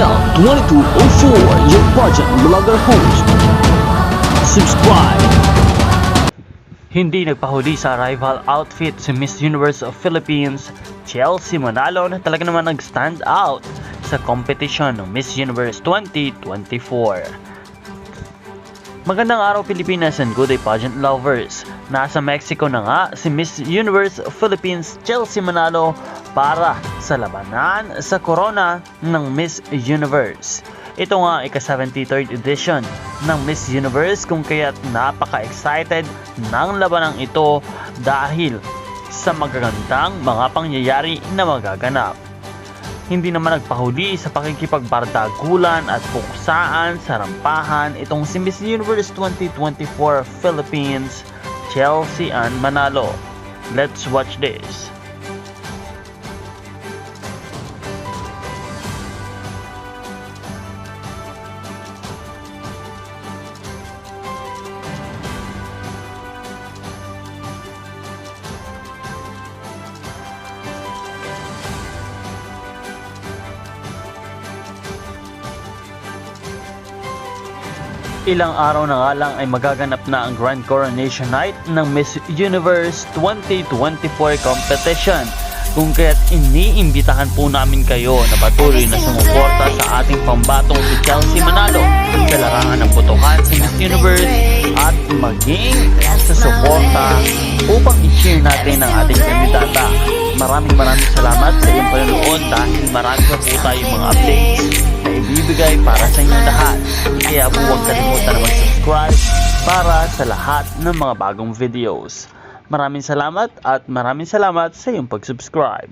Channel 2204, your pageant vlogger host. Subscribe. Hindi nagpahuli sa rival outfit si Miss Universe of Philippines, Chelsea Manalo na talaga naman nag-stand out sa competition ng Miss Universe 2024. Magandang araw Pilipinas and good day pageant lovers. Nasa Mexico na nga si Miss Universe Philippines Chelsea Manalo para sa labanan sa corona ng Miss Universe. Ito nga ika-73rd edition ng Miss Universe kung kaya't napaka-excited ng labanang ito dahil sa magagandang mga pangyayari na magaganap. Hindi naman nagpahuli sa pakikipagbardagulan at puksaan sa rampahan itong si Miss Universe 2024 Philippines, Chelsea Ann Manalo. Let's watch this. Ilang araw na nga lang ay magaganap na ang Grand Coronation Night ng Miss Universe 2024 competition. Kung kaya't iniimbitahan po namin kayo na patuloy na sumuporta sa ating pambatong si Chelsea Manalo sa larangan ng botohan sa Miss Universe at maging sa suporta upang i-cheer natin ang ating kandidata. Maraming maraming salamat sa iyong panonood dahil marami pa po tayong mga updates na ibibigay para sa inyong lahat. Kaya po huwag kalimutan na mag-subscribe para sa lahat ng mga bagong videos. Maraming salamat at maraming salamat sa iyong pag-subscribe.